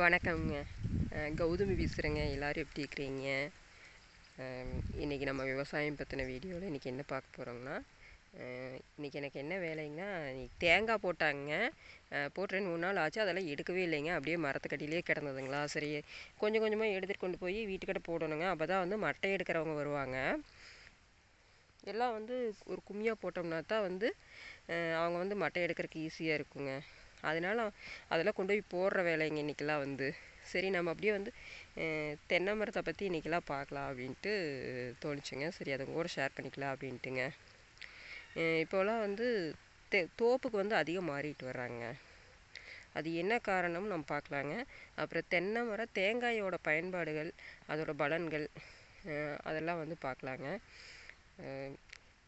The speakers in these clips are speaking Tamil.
வணக்கம்ங்க. கௌதமி பேசுகிறேங்க எல்லோரும் எப்படி இருக்கிறீங்க? இன்றைக்கி நம்ம விவசாயம் பற்றின வீடியோவில் இன்றைக்கி என்ன பார்க்க போகிறோம்னா இன்றைக்கி எனக்கு என்ன வேலைங்கன்னா இன்னைக்கு தேங்காய் போட்டாங்க. அஹ் போட்டு ரெண்டு மூணு நாள் ஆச்சு. அதெல்லாம் எடுக்கவே இல்லைங்க. அப்படியே மரத்துக்கடியிலே கிடந்ததுங்களா? சரி கொஞ்சம் கொஞ்சமாக எடுத்துகிட்டு கொண்டு போய் வீட்டுக்கிட்ட போடணுங்க. அப்போ தான் வந்து மட்டை எடுக்கிறவங்க வருவாங்க. எல்லாம் வந்து ஒரு கும்மியாக போட்டோம்னா தான் வந்து அவங்க வந்து மட்டை எடுக்கிறதுக்கு ஈஸியாக இருக்குங்க. அதனால அதெல்லாம் கொண்டு போய் போடுற வேலைங்க இன்றைக்கெல்லாம் வந்து. சரி நம்ம அப்படியே வந்து தென்னை மரத்தை பற்றி இன்றைக்கெல்லாம் பார்க்கலாம் அப்படின்ட்டு தோணுச்சுங்க. சரி அதை கூட ஷேர் பண்ணிக்கலாம் அப்படின்ட்டுங்க. இப்போலாம் வந்து தே தோப்புக்கு வந்து அதிகம் மாறிட்டு வர்றாங்க. அது என்ன காரணம் நம்ம பார்க்கலாங்க. அப்புறம் தென்னை மரம் தேங்காயோட பயன்பாடுகள் அதோட பலன்கள் அதெல்லாம் வந்து பார்க்கலாங்க.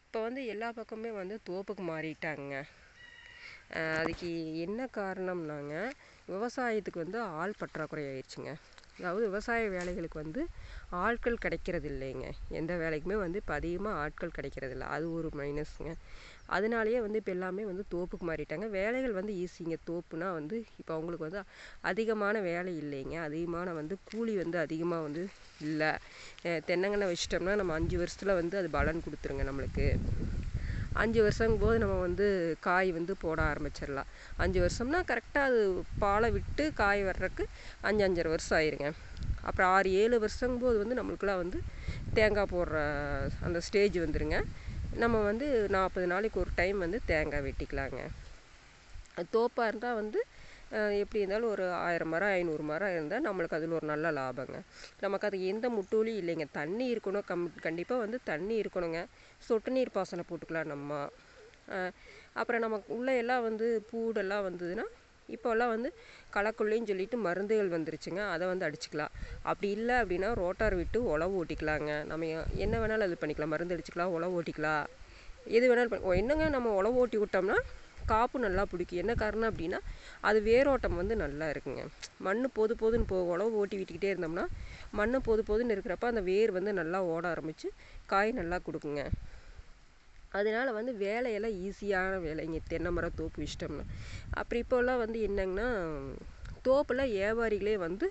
இப்போ வந்து எல்லா பக்கமே வந்து தோப்புக்கு மாறிட்டாங்க அதுக்கு என்ன காரணம்னாங்க விவசாயத்துக்கு வந்து ஆள் பற்றாக்குறை ஆயிடுச்சுங்க. அதாவது விவசாய வேலைகளுக்கு வந்து ஆட்கள் கிடைக்கிறது இல்லைங்க. எந்த வேலைக்குமே வந்து இப்போ அதிகமாக ஆட்கள் கிடைக்கிறது இல்லை. அது ஒரு மைனஸுங்க அதனாலேயே வந்து இப்போ எல்லாமே வந்து தோப்புக்கு மாறிட்டாங்க. வேலைகள் வந்து ஈஸிங்க தோப்புனா வந்து இப்போ அவங்களுக்கு வந்து அதிகமான வேலை இல்லைங்க. அதிகமான வந்து கூலி வந்து அதிகமாக வந்து இல்லை. தென்னங்கன்று வச்சிட்டோம்னா நம்ம அஞ்சு வருஷத்தில் வந்து அது பலன் கொடுத்துருங்க நம்மளுக்கு. அஞ்சு வருஷங்கும்போது நம்ம வந்து காய் வந்து போட ஆரம்பிச்சிடலாம். அஞ்சு வருஷம்னா கரெக்டாக அது பாலை விட்டு காய் வர்றதுக்கு அஞ்சு அஞ்சரை வருஷம் ஆயிருங்க. அப்புறம் ஆறு ஏழு வருஷங்கும்போது வந்து நம்மளுக்குலாம் வந்து தேங்காய் போடுற அந்த ஸ்டேஜ் வந்துருங்க. நம்ம வந்து நாற்பது நாளைக்கு ஒரு டைம் வந்து தேங்காய் வெட்டிக்கலாங்க. தோப்பாக இருந்தால் வந்து எப்படி இருந்தாலும் ஒரு ஆயிரம் மரம் ஐநூறு மரம் இருந்தால் நம்மளுக்கு அதில் ஒரு நல்ல லாபங்க. நமக்கு அது எந்த முட்டூலியும் இல்லைங்க. தண்ணி இருக்கணும் கம் கண்டிப்பாக வந்து தண்ணி இருக்கணுங்க. சொட்டு நீர் பாசனம் போட்டுக்கலாம் நம்ம. அப்புறம் நமக்கு உள்ளே எல்லாம் வந்து பூடெல்லாம் வந்ததுன்னா இப்போல்லாம் வந்து களைக்கொல்லின்னு சொல்லிட்டு மருந்துகள் வந்துருச்சுங்க. அதை வந்து அடிச்சுக்கலாம். அப்படி இல்லை அப்படின்னா ரோட்டார் விட்டு உழவு ஓட்டிக்கலாங்க. நம்ம என்ன வேணாலும் அது பண்ணிக்கலாம். மருந்து அடிச்சுக்கலாம் உழவு ஓட்டிக்கலாம். எது வேணாலும் என்னங்க நம்ம உழவு ஓட்டி விட்டோம்னா காப்பு நல்லா பிடிக்கும். என்ன காரணம் அப்படின்னா அது வேரோட்டம் வந்து நல்லா இருக்குங்க. மண் பொது போதுன்னு போக அளவு ஓட்டி விட்டுக்கிட்டே இருந்தோம்னா மண் பொது பொதுன்னு இருக்கிறப்ப அந்த வேர் வந்து நல்லா ஓட ஆரம்பித்து காய் நல்லா கொடுக்குங்க. அதனால வந்து வேலையெல்லாம் ஈஸியான வேலைங்க தென்னை மரம் தோப்பு வச்சிட்டோம்னா அப்புறம் இப்போல்லாம் வந்து என்னங்கன்னா தோப்பெல்லாம் வியாபாரிகளே வந்து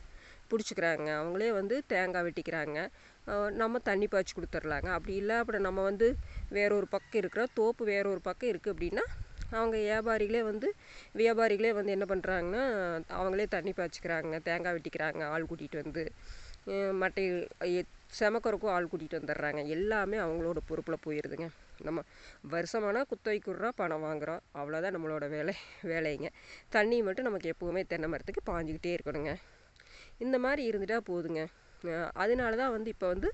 பிடிச்சிக்கிறாங்க. அவங்களே வந்து தேங்காய் வெட்டிக்கிறாங்க. நம்ம தண்ணி பாய்ச்சி கொடுத்துர்லாங்க. அப்படி இல்லை அப்புறம் நம்ம வந்து வேற ஒரு பக்கம் இருக்கிற தோப்பு வேற ஒரு பக்கம் இருக்குது அப்படின்னா அவங்க வியாபாரிகளே வந்து வியாபாரிகளே வந்து என்ன பண்ணுறாங்கன்னா அவங்களே தண்ணி பாய்ச்சிக்கிறாங்க தேங்காய் வெட்டிக்கிறாங்க ஆள் கூட்டிகிட்டு வந்து மட்டை செமக்கறக்கும் ஆள் கூட்டிகிட்டு வந்துடுறாங்க. எல்லாமே அவங்களோட பொறுப்பில் போயிடுதுங்க நம்ம வருஷமானால் குத்தகைக்கு விட்றோம் பணம் வாங்குகிறோம் அவ்வளோதான் நம்மளோட வேலை வேலைங்க. தண்ணி மட்டும் நமக்கு எப்போவுமே தென்னை மரத்துக்கு பாஞ்சிக்கிட்டே இருக்கணுங்க. இந்த மாதிரி இருந்துட்டால் போதுங்க. அதனால தான் வந்து இப்போ வந்து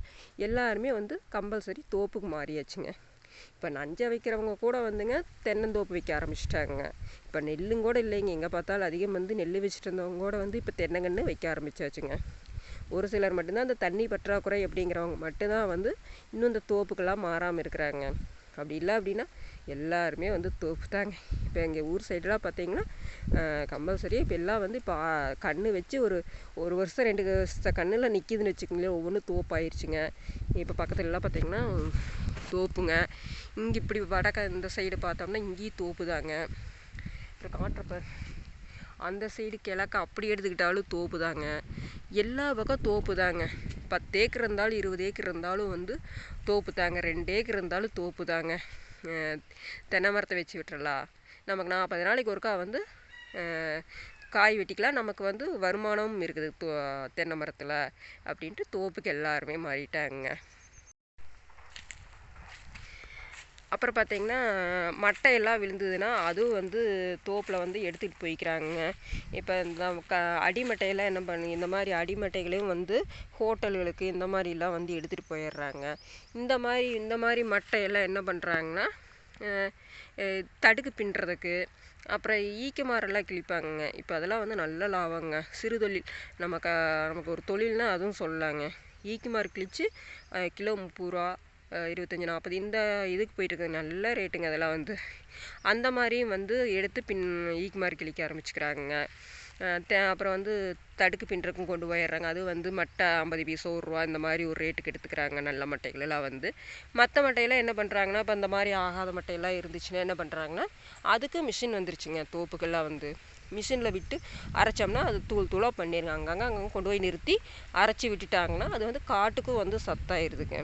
எல்லாருமே வந்து கம்பல்சரி தோப்புக்கு மாறியாச்சுங்க. இப்போ நஞ்சை வைக்கிறவங்க கூட வந்துங்க தென்னந்தோப்பு வைக்க ஆரம்பிச்சிட்டாங்க. இப்போ நெல்லும் கூட இல்லைங்க. எங்கே பார்த்தாலும் அதிகம் வந்து நெல் வச்சுட்டு இருந்தவங்க கூட வந்து இப்போ தென்னங்கன்று வைக்க ஆரம்பிச்சாச்சுங்க. ஒரு சிலர் மட்டும்தான் அந்த தண்ணி பற்றாக்குறை அப்படிங்கிறவங்க மட்டும்தான் வந்து இன்னும் இந்த தோப்புக்கெல்லாம் மாறாமல் இருக்கிறாங்க. அப்படி இல்லை அப்படின்னா எல்லாருமே வந்து தோப்பு தாங்க. இப்போ எங்கள் ஊர் சைடெலாம் பார்த்தீங்கன்னா கம்பல்சரியாக இப்போ எல்லாம் வந்து இப்போ கன்று வச்சு ஒரு ஒரு வருஷம் ரெண்டு வருஷம் கண்ணில் நிற்கிதுன்னு வச்சுக்கோங்களேன். ஒவ்வொன்றும் தோப்பாயிருச்சுங்க. இப்போ பக்கத்துலலாம் பார்த்தீங்கன்னா தோப்புங்க. இங்கே இப்படி வடக்க இந்த சைடு பார்த்தோம்னா இங்கேயும் தோப்பு தாங்க இப்போ காட்டுறப்ப அந்த சைடு கிழக்க அப்படி எடுத்துக்கிட்டாலும் தோப்பு தாங்க எல்லா பக்கம் தோப்பு தாங்க பத்து ஏக்கர் இருந்தாலும் இருபது ஏக்கர் இருந்தாலும் வந்து தோப்பு தாங்க ரெண்டு ஏக்கர் இருந்தாலும் தோப்பு தாங்க தென்னை மரத்தை வச்சு விட்டுறலாம் நமக்கு நாற்பது நாளைக்கு ஒருக்கா வந்து காய் வெட்டிக்கலாம். நமக்கு வந்து வருமானமும் இருக்குது தோ தென்னை மரத்தில். அப்படின்ட்டு தோப்புக்கு எல்லாருமே மாறிட்டாங்க அப்புறம் பார்த்திங்கன்னா மட்டையெல்லாம் விழுந்ததுன்னா அதுவும் வந்து தோப்பில் வந்து எடுத்துகிட்டு போய்க்கிறாங்க. இப்போ இந்த க அடிமட்டையெல்லாம் என்ன பண்ணு இந்த மாதிரி அடிமட்டைகளையும் வந்து ஹோட்டல்களுக்கு இந்த மாதிரிலாம் வந்து எடுத்துகிட்டு போயிடுறாங்க. இந்த மாதிரி இந்த மாதிரி மட்டையெல்லாம் என்ன பண்ணுறாங்கன்னா தடுக்கு பின்னுறதுக்கு அப்புறம் ஈக்க கிழிப்பாங்கங்க. கிழிப்பாங்க இப்போ அதெல்லாம் வந்து நல்ல லாபங்க. சிறு தொழில். நமக்கு நமக்கு ஒரு தொழில்னால் அதுவும் சொல்லலாங்க ஈக்குமார் கிழித்து கிலோ முப்பது ரூபா இருபத்தஞ்சி நாற்பது இந்த இதுக்கு போயிட்டுருக்கு. நல்ல ரேட்டுங்க அதெல்லாம் வந்து. அந்த மாதிரியும் வந்து எடுத்து பின் ஈக்குமாரி கிழிக்க ஆரம்பிச்சுக்கிறாங்க தே அப்புறம் வந்து தடுக்கு பின்னுறக்கும் கொண்டு போயிடுறாங்க. அது வந்து மட்டை ஐம்பது பீஸ் ஒரு ரூபா இந்த மாதிரி ஒரு ரேட்டுக்கு எடுத்துக்கிறாங்க நல்ல மட்டைகள் எல்லாம் வந்து. மற்ற மட்டையெல்லாம் என்ன பண்ணுறாங்கன்னா இப்போ இந்த மாதிரி ஆகாத மட்டையெல்லாம் இருந்துச்சுன்னா என்ன பண்ணுறாங்கன்னா அதுக்கு மிஷின் வந்துருச்சுங்க தோப்புக்கெல்லாம் வந்து. மிஷினில் விட்டு அரைச்சோம்னா அது தூள் தூளாக பண்ணிடுங்க. அங்கங்கே அங்கங்கே கொண்டு போய் நிறுத்தி அரைச்சி விட்டுட்டாங்கன்னா அது வந்து காட்டுக்கும் வந்து சத்தாயிருதுங்க.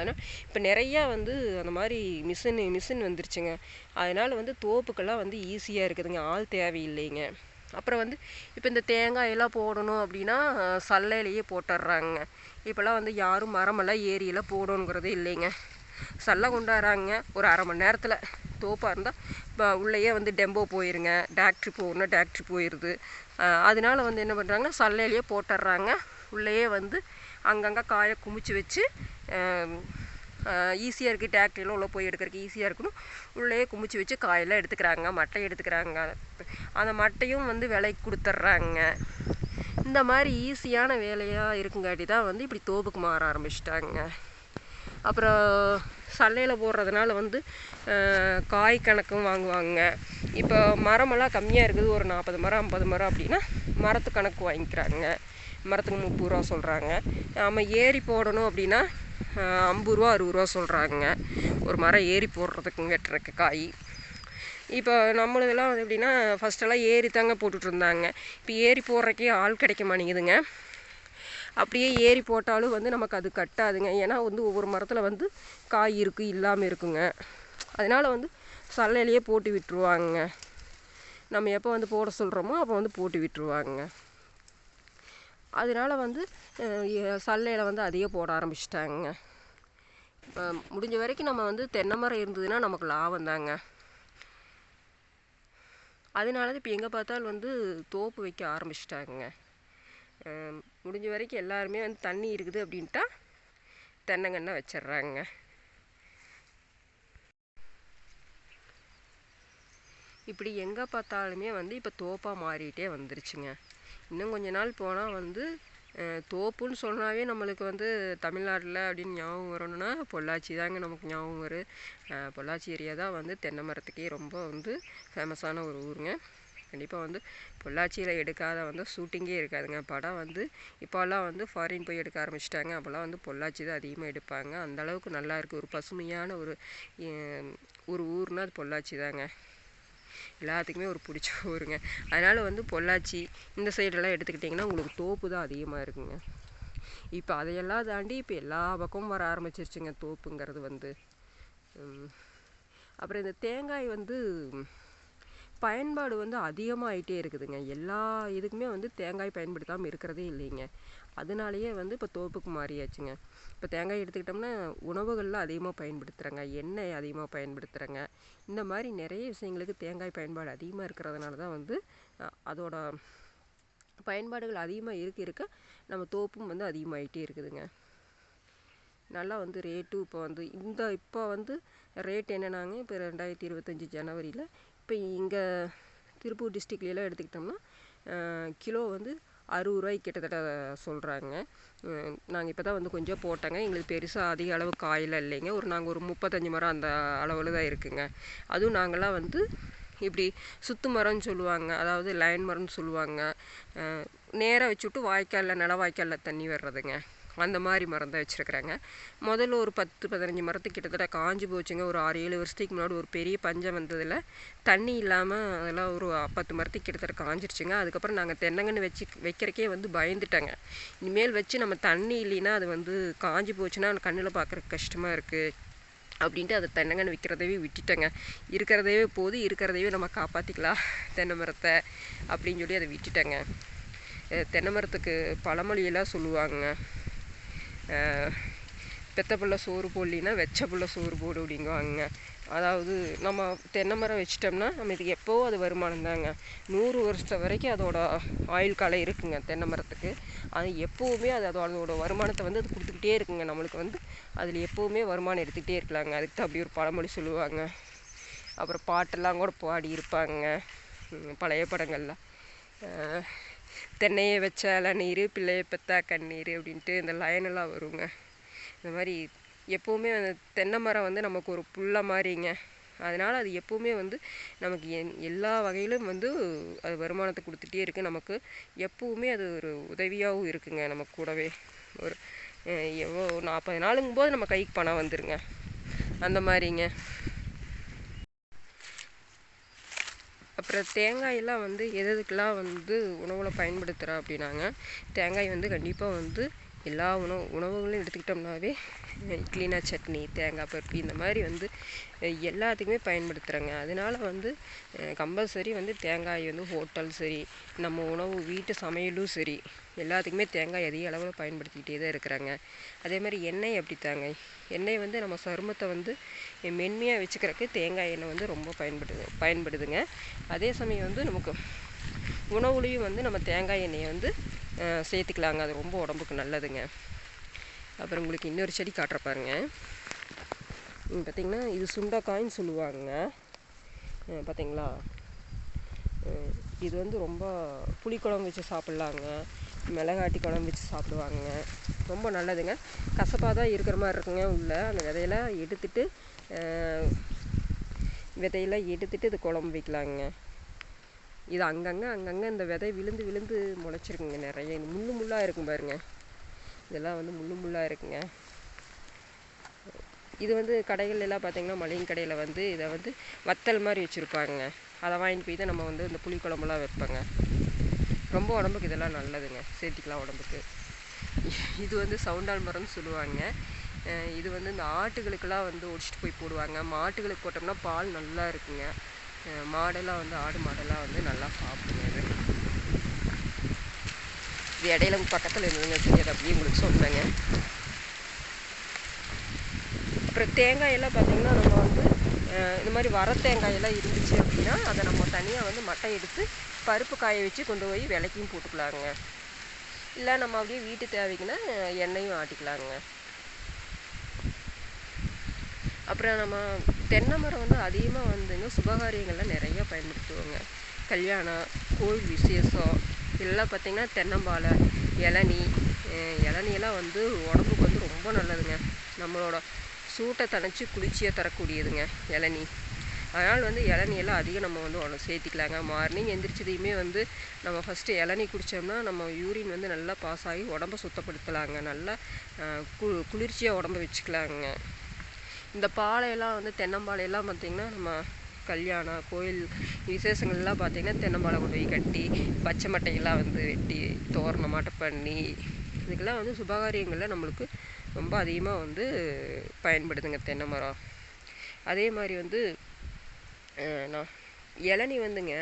ஆனால் இப்போ நிறையா வந்து அந்த மாதிரி மிஷின் மிஷின் வந்துருச்சுங்க. அதனால் வந்து தோப்புக்கெல்லாம் வந்து ஈஸியாக இருக்குதுங்க. ஆள் தேவையில்லைங்க. அப்புறம் வந்து இப்போ இந்த தேங்காய் எல்லாம் போடணும் அப்படின்னா சல்லையிலேயே போட்டுடுறாங்க. இப்போல்லாம் வந்து யாரும் மரமெல்லாம் ஏரியெல்லாம் போடணுங்கிறதே இல்லைங்க. சல்லை கொண்டாடுறாங்க. ஒரு அரை மணி நேரத்தில் தோப்பாக இருந்தால் இப்போ உள்ளேயே வந்து டெம்போ போயிருங்க. டாக்ட்ரி போகணுன்னா டாக்ட்ரி போயிடுது அதனால வந்து என்ன பண்ணுறாங்க சல்லையிலேயே போட்டுடுறாங்க. உள்ளேயே வந்து அங்கங்கே காயை குமிச்சு வச்சு ஈஸியாக இருக்குது டிராக்டரியில் உள்ளே போய் எடுக்கிறதுக்கு ஈஸியாக இருக்கணும். உள்ளேயே குமிச்சு வச்சு காயெல்லாம் எடுத்துக்கிறாங்க மட்டை எடுத்துக்கிறாங்க. அந்த மட்டையும் வந்து விலைக்கு கொடுத்துட்றாங்க. இந்த மாதிரி ஈஸியான வேலையாக இருக்குங்காட்டி தான் வந்து இப்படி தோப்புக்கு மாற ஆரம்பிச்சிட்டாங்க. அப்புறம் சல்லையில் போடுறதுனால வந்து காய் கணக்கும் வாங்குவாங்க. இப்போ மரமெல்லாம் கம்மியாக இருக்குது ஒரு நாற்பது மரம் ஐம்பது மரம் அப்படின்னா மரத்து கணக்கு வாங்கிக்கிறாங்க. மரத்துக்கு முப்பது ரூபா சொல்கிறாங்க நம்ம ஏரி போடணும் அப்படின்னா ஐம்பது ரூபா அறுபது ரூபா சொல்கிறாங்க ஒரு மரம் ஏறி போடுறதுக்கும் வெட்டுறக்கு காய். இப்போ நம்மளதெல்லாம் வந்து எப்படின்னா ஃபஸ்ட்டெல்லாம் ஏறி தாங்க போட்டுட்ருந்தாங்க. இப்போ ஏறி போடுறக்கே ஆள் கிடைக்க மாட்டேங்குதுங்க. அப்படியே ஏரி போட்டாலும் வந்து நமக்கு அது கட்டாதுங்க. ஏன்னா வந்து ஒவ்வொரு மரத்தில் வந்து காய் இருக்குது இல்லாமல் இருக்குங்க. அதனால் வந்து சல்லையிலேயே போட்டு விட்டுருவாங்க. நம்ம எப்போ வந்து போட சொல்கிறோமோ அப்போ வந்து போட்டு விட்டுருவாங்க. அதனால வந்து சல்லையில் வந்து அதையே போட ஆரம்பிச்சிட்டாங்க. முடிஞ்ச வரைக்கும் நம்ம வந்து தென்னை மரம் இருந்ததுன்னா நமக்கு லாபம் தாங்க. அதனால தான் இப்போ எங்கே பார்த்தாலும் வந்து தோப்பு வைக்க ஆரம்பிச்சிட்டாங்க முடிஞ்ச வரைக்கும் எல்லாருமே வந்து தண்ணி இருக்குது அப்படின்ட்டா தென்னங்கன்று வச்சிட்றாங்க. இப்படி எங்கே பார்த்தாலுமே வந்து இப்போ தோப்பாக மாறிட்டே வந்துருச்சுங்க. இன்னும் கொஞ்ச நாள் போனால் வந்து தோப்புன்னு சொன்னாவே நம்மளுக்கு வந்து தமிழ்நாட்டில் அப்படின்னு ஞாபகம் வரணும்னா பொள்ளாச்சி தாங்க நமக்கு ஞாபகம் வரும். பொள்ளாச்சி ஏரியா தான் வந்து தென்னை மரத்துக்கே ரொம்ப வந்து ஃபேமஸான ஒரு ஊருங்க. கண்டிப்பாக வந்து பொள்ளாச்சியில் எடுக்காத வந்து ஷூட்டிங்கே இருக்காதுங்க. படம் வந்து இப்போல்லாம் வந்து ஃபாரின் போய் எடுக்க ஆரம்பிச்சிட்டாங்க. அப்போல்லாம் வந்து பொள்ளாச்சி தான் அதிகமாக எடுப்பாங்க. அந்த அளவுக்கு நல்லா இருக்குது ஒரு பசுமையான ஒரு ஒரு ஊர்னால் அது பொள்ளாச்சி தாங்க. எல்லாத்துக்குமே ஒரு பிடிச்ச ஊருங்க. அதனால் வந்து பொள்ளாச்சி இந்த சைடெல்லாம் எடுத்துக்கிட்டிங்கன்னா உங்களுக்கு தோப்பு தான் அதிகமாக இருக்குங்க. இப்போ அதையெல்லாம் தாண்டி இப்போ எல்லா பக்கமும் வர ஆரம்பிச்சிருச்சுங்க தோப்புங்கிறது வந்து. உம், அப்புறம் இந்த தேங்காய் வந்து பயன்பாடு வந்து அதிகமாகிட்டே இருக்குதுங்க. எல்லா இதுக்குமே வந்து தேங்காய் பயன்படுத்தாமல் இருக்கிறதே இல்லைங்க. அதனாலேயே வந்து இப்போ தோப்புக்கு மாறியாச்சுங்க. இப்போ தேங்காய் எடுத்துக்கிட்டோம்னா உணவுகளில் அதிகமாக பயன்படுத்துகிறாங்க எண்ணெய் அதிகமாக பயன்படுத்துகிறாங்க இந்த மாதிரி நிறைய விஷயங்களுக்கு தேங்காய் பயன்பாடு அதிகமாக இருக்கிறதுனால தான் வந்து அதோட பயன்பாடுகள் அதிகமாக இருக்க இருக்க. நம்ம தோப்பும் வந்து அதிகமாகிட்டே இருக்குதுங்க. நல்லா வந்து ரேட்டும் இப்போ வந்து இந்த இப்போ வந்து ரேட் என்னென்னாங்க? இப்போ ரெண்டாயிரத்தி இருபத்தஞ்சி ஜனவரியில் இப்போ இங்கே திருப்பூர் டிஸ்ட்ரிக்ட்லாம் எடுத்துக்கிட்டோம்னா கிலோ வந்து அறுபது ரூபாய்க்கு கிட்டத்தட்ட சொல்கிறாங்க நாங்கள் இப்போ தான் வந்து கொஞ்சம் போட்டோங்க. எங்களுக்கு பெருசாக அதிக அளவு காயெல்லாம் இல்லைங்க. ஒரு நாங்கள் ஒரு முப்பத்தஞ்சு மரம் அந்த அளவில் தான் இருக்குங்க. அதுவும் நாங்கள்லாம் வந்து இப்படி சுத்து மரம்னு சொல்லுவாங்க. அதாவது லைன் மரம்னு சொல்லுவாங்க. நேராக வச்சுட்டு வாய்க்காலில் நில வாய்க்காலில் தண்ணி வர்றதுங்க. அந்த மாதிரி மரம் தான் வச்சுருக்குறாங்க. முதல்ல ஒரு பத்து பதினஞ்சு மரத்துக்கு கிட்டத்தட்ட காஞ்சு போச்சுங்க. ஒரு ஆறு ஏழு வருஷத்துக்கு முன்னாடி ஒரு பெரிய பஞ்சம் வந்ததில். தண்ணி இல்லாமல் அதெல்லாம் ஒரு பத்து மரத்துக்கு கிட்டத்தட்ட காஞ்சிருச்சுங்க. அதுக்கப்புறம் நாங்கள் தென்னங்கன்று வச்சு வைக்கிறக்கே வந்து பயந்துட்டாங்க. இனிமேல் வச்சு நம்ம தண்ணி இல்லைன்னா அது வந்து காஞ்சி போச்சுன்னா கண்ணில் பார்க்குறக்கு கஷ்டமாக இருக்குது அப்படின்ட்டு அதை தென்னங்கன்று விற்கிறதவே விட்டுட்டேங்க. இருக்கிறதையே போது இருக்கிறதையே நம்ம காப்பாற்றிக்கலாம் தென்னை மரத்தை அப்படின்னு சொல்லி அதை விட்டுட்டேங்க. தென்னை மரத்துக்கு பழமொழியெல்லாம் சொல்லுவாங்க பெத்த பிள்ளை சோறு போடலின்னா வெச்ச பிள்ளை சோறு போடு அப்படிங்குவாங்க. அதாவது நம்ம தென்னை மரம் வச்சிட்டோம்னா நம்ம இதுக்கு எப்போவும் அது வருமானம் தாங்க? நூறு வருஷத்து வரைக்கும் அதோட ஆயுள் காலம் இருக்குங்க தென்னை மரத்துக்கு. அது எப்போவுமே அது அதோட வருமானத்தை வந்து அது கொடுத்துக்கிட்டே இருக்குங்க. நம்மளுக்கு வந்து அதில் எப்போவுமே வருமானம் எடுத்துக்கிட்டே இருக்கலாங்க. அதுக்கு தான் அப்படி ஒரு பழமொழி சொல்லுவாங்க. அப்புறம் பாட்டெல்லாம் கூட பாடி இருப்பாங்க. பழைய படங்களில். தென்னையை வச்ச இளநீர் பிள்ளையை பெத்தா கண்ணீர் அப்படின்ட்டு இந்த லைனெல்லாம் வருங்க. இந்த மாதிரி எப்போவுமே அந்த தென்னை மரம் வந்து நமக்கு ஒரு புல்ல மாதிரிங்க. அதனால் அது எப்போவுமே வந்து நமக்கு என் எல்லா வகையிலும் வந்து அது வருமானத்தை கொடுத்துட்டே இருக்குது நமக்கு எப்போவுமே அது ஒரு உதவியாகவும் இருக்குங்க நமக்கு கூடவே. ஒரு எவ்வளோ நாற்பது நாளுங்கும் போது நம்ம கைக்கு பணம் வந்துருங்க. அந்த மாதிரிங்க. அப்புறம் தேங்காயெல்லாம் வந்து எது எதுக்கெல்லாம் வந்து உணவில் பயன்படுத்துகிறா அப்படின்னாங்க. தேங்காய் வந்து கண்டிப்பாக வந்து எல்லா உணவு உணவுகளையும் எடுத்துக்கிட்டோம்னாவே இட்லினா சட்னி தேங்காய் பருப்பி இந்த மாதிரி வந்து எல்லாத்துக்குமே பயன்படுத்துகிறோங்க அதனால வந்து கம்பல்சரி வந்து தேங்காய் வந்து ஹோட்டல் சரி நம்ம உணவு வீட்டு சமையலும் சரி எல்லாத்துக்குமே தேங்காய் அதிக அளவில் பயன்படுத்திக்கிட்டே தான் இருக்கிறாங்க. அதே மாதிரி எண்ணெய் அப்படித்தாங்க. எண்ணெய் வந்து நம்ம சருமத்தை வந்து மென்மையாக வச்சுக்கிறதுக்கு தேங்காய் எண்ணெய் வந்து ரொம்ப பயன்படுது பயன்படுதுங்க. அதே சமயம் வந்து நமக்கு உணவுலேயும் வந்து நம்ம தேங்காய் எண்ணெயை வந்து சேர்த்துக்கலாங்க. அது ரொம்ப உடம்புக்கு நல்லதுங்க. அப்புறம் உங்களுக்கு இன்னொரு செடி காட்டுற பாருங்க. பார்த்தீங்கன்னா இது சுண்டைக்காய்ன்னு சொல்லுவாங்க. பார்த்திங்களா பார்த்தீங்களா இது வந்து ரொம்ப புளிக்குழம்பு வச்சு சாப்பிட்லாங்க. மிளகாட்டி குழம்பு வச்சு சாப்பிடுவாங்க. ரொம்ப நல்லதுங்க. கசப்பாக தான் இருக்கிற மாதிரி இருக்குங்க உள்ள. அந்த விதையெல்லாம் எடுத்துட்டு விதையெல்லாம் எடுத்துட்டு இது குழம்பு வைக்கலாங்க. இது அங்கங்கே அங்கங்கே இந்த விதை விழுந்து விழுந்து முளைச்சிருக்குங்க நிறைய. இது முள்ளு முள்ளாக இருக்கும் பாருங்க. இதெல்லாம் வந்து முள்ளு முள்ளாக இருக்குங்க. இது வந்து கடைகள் எல்லாம் பார்த்தீங்கன்னா மளிகை கடையில் வந்து இதை வந்து வத்தல் மாதிரி வச்சுருப்பாங்க. அதை வாங்கிட்டு போய் தான் நம்ம வந்து இந்த புளிக்குழம்புலாம் வைப்பேங்க. ரொம்ப உடம்புக்கு இதெல்லாம் நல்லதுங்க. சேர்த்திக்கலாம் உடம்புக்கு. இது வந்து சவுண்டால் மரம்னு சொல்லுவாங்க. இது வந்து இந்த ஆட்டுகளுக்கெல்லாம் வந்து ஒடிச்சிட்டு போய் போடுவாங்க. மாட்டுகளுக்கு போட்டோம்னா பால் நல்லா இருக்குங்க. மாடெல்லாம் வந்து ஆடு மாடெல்லாம் வந்து நல்லா சாப்பிடுங்க இது. இடையில பக்கத்தில் இருந்ததுங்க சரி அதை அப்படியே உங்களுக்கு சொல்கிறேங்க அப்புறம் தேங்காயெல்லாம் பார்த்திங்கன்னா பார்த்தீங்கன்னா நம்ம வந்து இந்த மாதிரி வர தேங்காய் எல்லாம் இருந்துச்சு அப்படின்னா அதை நம்ம தனியாக வந்து மட்டை எடுத்து பருப்பு காய வச்சு கொண்டு போய் விலைக்கும் போட்டுக்கலாங்க. இல்லை நம்ம அப்படியே வீட்டு தேவைக்குன்னா எண்ணெயும் ஆட்டிக்கலாங்க. அப்புறம் நம்ம தென்னை மரம் வந்து அதிகமாக வந்துங்க சுபகாரியங்கள்ல நிறைய பயன்படுத்துவாங்க. கல்யாணம் கோவில் விசேஷம் இதெல்லாம் பார்த்திங்கன்னா தென்னம்பாலை இளநீ இளநியெல்லாம் வந்து உடம்புக்கு வந்து ரொம்ப நல்லதுங்க. நம்மளோட சூட்டை தணிச்சு குளிர்ச்சியாக தரக்கூடியதுங்க இளநீ. அதனால் வந்து இளநியெல்லாம் அதிகம் நம்ம வந்து உடம்பு சேர்த்திக்கலாங்க. மார்னிங் எந்திரிச்சதையுமே வந்து நம்ம ஃபஸ்ட்டு இளநி குடித்தோம்னா நம்ம யூரின் வந்து நல்லா பாஸ் ஆகி உடம்ப சுத்தப்படுத்தலாங்க. நல்லா கு குளிர்ச்சியாக உடம்ப வச்சுக்கலாங்க. இந்த பாலையெல்லாம் வந்து தென்னம்பாலையெல்லாம் பார்த்திங்கன்னா நம்ம கல்யாணம் கோயில் விசேஷங்கள்லாம் பார்த்திங்கன்னா தென்னம்பாலை கொண்டு போய் கட்டி பச்சை மட்டையெல்லாம் வந்து வெட்டி தோரணமாட்ட பண்ணி இதுக்கெல்லாம் வந்து சுபகாரியங்களில் நம்மளுக்கு ரொம்ப அதிகமாக வந்து பயன்படுதுங்க தென்னை மரம். அதே மாதிரி வந்து நான் இளநீ வந்துங்க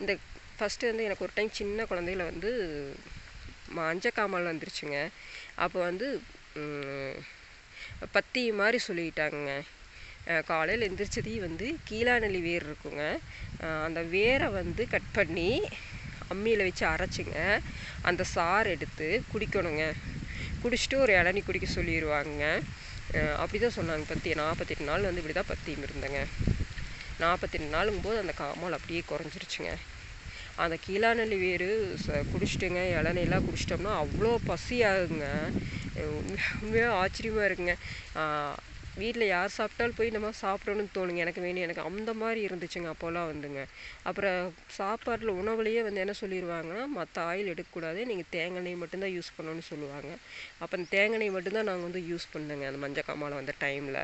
இந்த ஃபஸ்ட்டு வந்து எனக்கு ஒரு டைம் சின்ன குழந்தையில வந்து மஞ்சக்காமல் வந்துருச்சுங்க. அப்போ வந்து பத்தியம் பத்தி மாதிரி சொல்லிட்டாங்க காலையில் எந்திரிச்சதையும் வந்து கீழாநெல்லி வேர் இருக்குங்க. அந்த வேரை வந்து கட் பண்ணி அம்மியில் வச்சு அரைச்சிங்க. அந்த சாறு எடுத்து குடிக்கணுங்க. குடிச்சிட்டு ஒரு இளநி குடிக்க சொல்லிடுவாங்க அப்படி தான் சொன்னாங்க பத்தி. நாற்பத்தெட்டு நாள் வந்து இப்படி தான் பத்தியும் இருந்தேங்க. நாற்பத்தெட்டு நாளுங்கும் போது அந்த காமால் அப்படியே குறைஞ்சிருச்சுங்க. அந்த கீழாநெல்லி வேர் ச குடிச்சிட்டுங்க இளநிலாம் குடிச்சிட்டோம்னா அவ்வளோ பசியாகுங்க. உண்மையாக ஆச்சரியமாக இருக்குங்க. வீட்டில் யார் சாப்பிட்டாலும் போய் நம்ம சாப்பிடணும்னு தோணுங்க. எனக்கு வேணும். எனக்கு அந்த மாதிரி இருந்துச்சுங்க அப்போல்லாம் வந்துங்க. அப்புறம் சாப்பாட்டில் உணவுலேயே வந்து என்ன சொல்லிடுவாங்கன்னா மற்ற ஆயில் எடுக்கக்கூடாது. நீங்கள் தேங்காய் எண்ணெய் மட்டும்தான் யூஸ் பண்ணணும்னு சொல்லுவாங்க. அப்போ அந்த தேங்காய் எண்ணெய் மட்டும்தான் நாங்கள் வந்து யூஸ் பண்ணேங்க. அந்த மஞ்சள் காமாலை வந்த டைமில்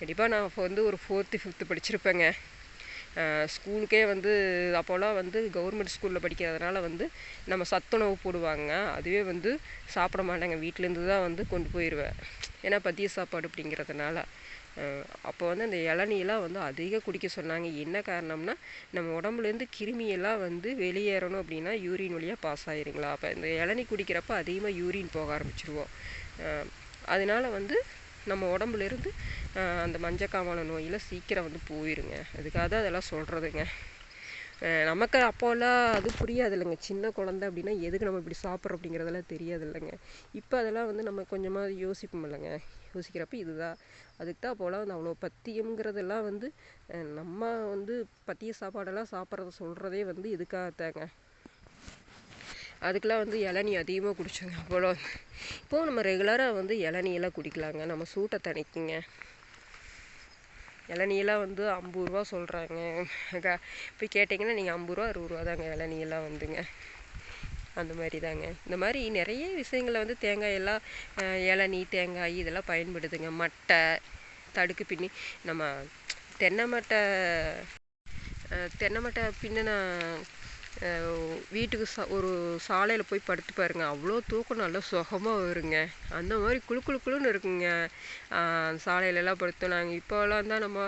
கண்டிப்பாக நான் வந்து ஒரு ஃபோர்த்து ஃபிஃப்த்து படிச்சிருப்பேங்க. ஸ்கூலுக்கே வந்து அப்போல்லாம் வந்து கவர்மெண்ட் ஸ்கூலில் படிக்கிறதுனால வந்து நம்ம சத்துணவு போடுவாங்க. அதுவே வந்து சாப்பிட மாட்டாங்க. வீட்டிலேருந்து தான் வந்து கொண்டு போயிடுவேன் ஏன்னா பத்திய சாப்பாடு அப்படிங்கிறதுனால. அப்போ வந்து அந்த இளநீலாம் வந்து அதிக குடிக்க சொன்னாங்க. என்ன காரணம்னா நம்ம உடம்புலேருந்து கிருமியெல்லாம் வந்து வெளியேறணும் அப்படின்னா யூரின் வழியாக பாஸ் ஆயிருங்களா? அப்போ இந்த இளநீ குடிக்கிறப்ப அதிகமாக யூரின் போக ஆரம்பிச்சிருவோம். அதனால வந்து நம்ம உடம்புலேருந்து அந்த மஞ்சக்காமாலை நோயில் சீக்கிரம் வந்து போயிருங்க. அதுக்காக தான் அதெல்லாம் சொல்கிறதுங்க நமக்கு அப்போல்லாம் அது புரியாது இல்லைங்க சின்ன குழந்த அப்படின்னா எதுக்கு நம்ம இப்படி சாப்பிட்றோம் அப்படிங்கிறதெல்லாம் தெரியாது இல்லைங்க இப்போ அதெல்லாம் வந்து நம்ம கொஞ்சமாக யோசிப்போம் இல்லைங்க யோசிக்கிறப்ப இதுதான். அதுக்கு தான் அப்போலாம் வந்து அவ்வளோ பத்தியம்ங்கிறதெல்லாம் வந்து நம்ம வந்து பத்திய சாப்பாடெல்லாம் சாப்பிட்றத சொல்கிறதே வந்து இதுக்காகத்தாங்க. அதுக்கெலாம் வந்து இளநீ அதிகமாக குடிச்சோங்க அப்போலாம் இப்போது நம்ம ரெகுலராக வந்து இளநியெல்லாம் குடிக்கலாங்க. நம்ம சூட்டை தணிக்குங்க. இளநியெல்லாம் வந்து ஐம்பது ரூபா சொல்கிறாங்க போய் கேட்டிங்கன்னா நீங்கள் ஐம்பது ரூபா அறுபது ரூபா தாங்க இளநியெல்லாம் வந்துங்க. அந்த மாதிரி தாங்க இந்த மாதிரி நிறைய விஷயங்களில் வந்து தேங்காய் எல்லாம் அஹ், இளநீ தேங்காய் இதெல்லாம் பயன்படுதுங்க. மட்டை தடுக்கு பின்னி. நம்ம தென்னை மட்டை தென்னை மட்டை பின்னின வீட்டுக்கு சா ஒரு சாலையில் போய் படுத்து பாருங்க. அவ்வளோ தூக்கம் நல்லா சுகமாக வருங்க. அந்த மாதிரி குளு குளு குளுன்னு இருக்குங்க. அந்த சாலையிலலாம் படுத்தோம் நாங்கள் இப்போலாம் தான் நம்ம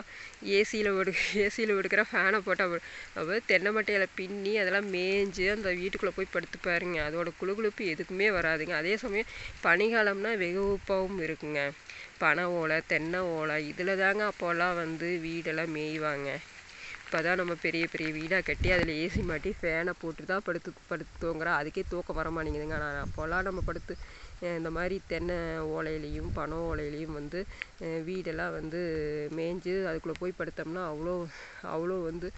ஏசியில் படு ஏசியில் படுக்கிற ஃபேனை போட்டால் அப்போ தென்னை மட்டையில் பின்னி அதெல்லாம் மேய்ஞ்சு அந்த வீட்டுக்குள்ளே போய் படுத்து பாருங்க. அதோட குளு குளுப்பு எதுக்குமே வராதுங்க. அதே சமயம் பனிகாலம்னா வெகுப்பாகவும் இருக்குங்க. பனை ஓலை தென்னை ஓலை இதில் தாங்க அப்போல்லாம் வந்து வீடெல்லாம் மேய்வாங்க. இப்போ தான் நம்ம பெரிய பெரிய வீடாக கட்டி அதில் ஏசி மாட்டி ஃபேனை போட்டு தான் படுத்து படுத்து தூங்குறோம் அதுக்கே தூக்கம் வர மாட்டேங்குதுங்க. ஆனால் அப்போல்லாம் நம்ம படுத்து இந்த மாதிரி தென்னை ஓலையிலையும் பனை ஓலையிலையும் வந்து வீடெல்லாம் வந்து மேய்ஞ்சு அதுக்குள்ளே போய் படுத்தோம்னா அவ்வளோ அவ்வளோ வந்து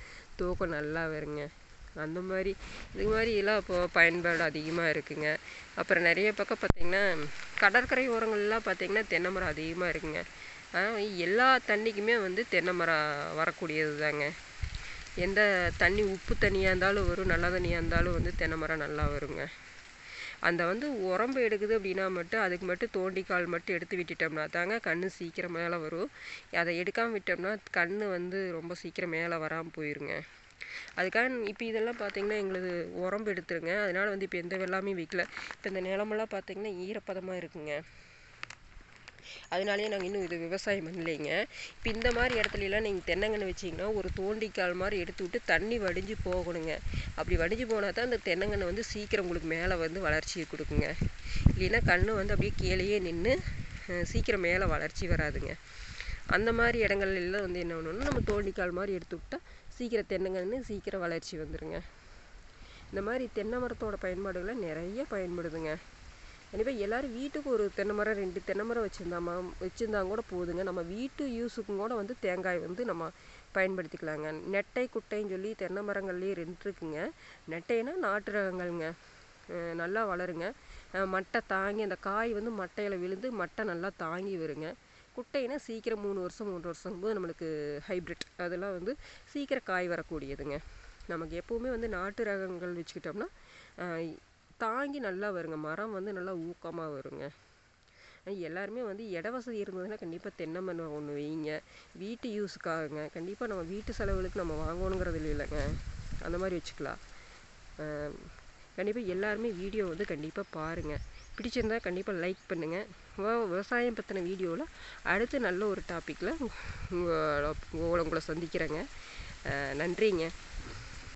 தூக்கம் நல்லா வருங்க. அந்த மாதிரி இது மாதிரி எல்லாம் இப்போது பயன்பாடு அதிகமாக இருக்குங்க. அப்புறம் நிறைய பக்கம் பார்த்திங்கன்னா கடற்கரை ஓரங்கள்லாம் பார்த்திங்கன்னா தென்னை மரம் அதிகமாக இருக்குங்க. ஆனால் எல்லா தண்ணிக்குமே வந்து தென்னை மரம் வரக்கூடியது தாங்க எந்த தண்ணி உப்பு தண்ணியாக இருந்தாலும் வரும் நல்ல தண்ணியாக இருந்தாலும் வந்து தென்னை மரம் நல்லா வருங்க. அந்த வந்து உரம்பு எடுக்குது அப்படின்னா மட்டும் அதுக்கு மட்டும் தோண்டிக்கால் மட்டும் எடுத்து விட்டுட்டோம்னா தாங்க கண் சீக்கிரம் மேலே வரும். அதை எடுக்காமல் விட்டோம்னா கண் வந்து ரொம்ப சீக்கிரம் மேலே வராமல் போயிருங்க. அதுக்காக இப்போ இதெல்லாம் பார்த்தீங்கன்னா எங்களுது உரம்பு எடுத்துருங்க. அதனால் வந்து இப்போ எந்த வெள்ளாமையும் வைக்கல. இப்போ இந்த நிலமெல்லாம் பார்த்தீங்கன்னா ஈரப்பதமாக இருக்குங்க. அதனாலேயே நாங்கள் இன்னும் இது விவசாயம் பண்ணலைங்க. இப்போ இந்த மாதிரி இடத்துலலாம் நீங்கள் தென்னங்கன்று வச்சிங்கன்னா ஒரு தோண்டிக்கால் மாதிரி எடுத்து விட்டு தண்ணி வடிஞ்சு போகணுங்க. அப்படி வடிஞ்சு போனால் தான் அந்த தென்னங்கன்று வந்து சீக்கிரம் உங்களுக்கு மேலே வந்து வளர்ச்சியை கொடுக்குங்க. இல்லைன்னா கன்று வந்து அப்படியே கீழேயே நின்று சீக்கிரம் மேலே வளர்ச்சி வராதுங்க. அந்த மாதிரி இடங்கள்லாம் வந்து என்ன பண்ணணும்னா நம்ம தோண்டிக்கால் மாதிரி எடுத்து விட்டால் சீக்கிரம் தென்னங்கன்று சீக்கிரம் வளர்ச்சி வந்துடுங்க இந்த மாதிரி தென்னை மரத்தோட பயன்பாடுகளை நிறைய பயன்படுதுங்க. கண்டிப்பாக எல்லாரும் வீட்டுக்கு ஒரு தென்னை மரம் ரெண்டு தென்னை மரம் வச்சுருந்தாமா வச்சுருந்தாங்க கூட போதுங்க. நம்ம வீட்டு யூஸுக்கும் கூட வந்து தேங்காய் வந்து நம்ம பயன்படுத்திக்கலாங்க. நெட்டை குட்டைன்னு சொல்லி தென்னை மரங்கள்லேயே ரெண்டு இருக்குங்க. நெட்டைனா நாட்டு ரகங்கள்ங்க. நல்லா வளருங்க. மட்டை தாங்கி அந்த காய் வந்து மட்டையில் விழுந்து மட்டை நல்லா தாங்கி வருங்க. குட்டைனா சீக்கிரம் மூணு வருஷம் மூன்று வருஷம் போது நம்மளுக்கு ஹைப்ரிட் அதெல்லாம் வந்து சீக்கிரம் காய் வரக்கூடியதுங்க. நமக்கு எப்போவுமே வந்து நாட்டு ரகங்கள் வச்சுக்கிட்டோம்னா தாங்கி நல்லா வருங்க. மரம் வந்து நல்லா ஊக்கமாக வருங்க. எல்லாருமே வந்து இட வசதி இருந்ததுன்னா கண்டிப்பாக தென்னை மரம் ஒன்று வைங்க. வீட்டு யூஸுக்காகங்க கண்டிப்பாக நம்ம வீட்டு செலவுகளுக்கு நம்ம வாங்கணுங்கிறது இல்லைங்க அந்த மாதிரி வச்சுக்கலாம். கண்டிப்பாக எல்லாருமே வீடியோ வந்து கண்டிப்பாக பாருங்கள் பிடிச்சிருந்தா கண்டிப்பாக லைக் பண்ணுங்கள் விவசாயம் பற்றின வீடியோவில் அடுத்து நல்ல ஒரு டாப்பிக்கில் உங்களை உங்களை சந்திக்கிறேங்க. நன்றிங்க.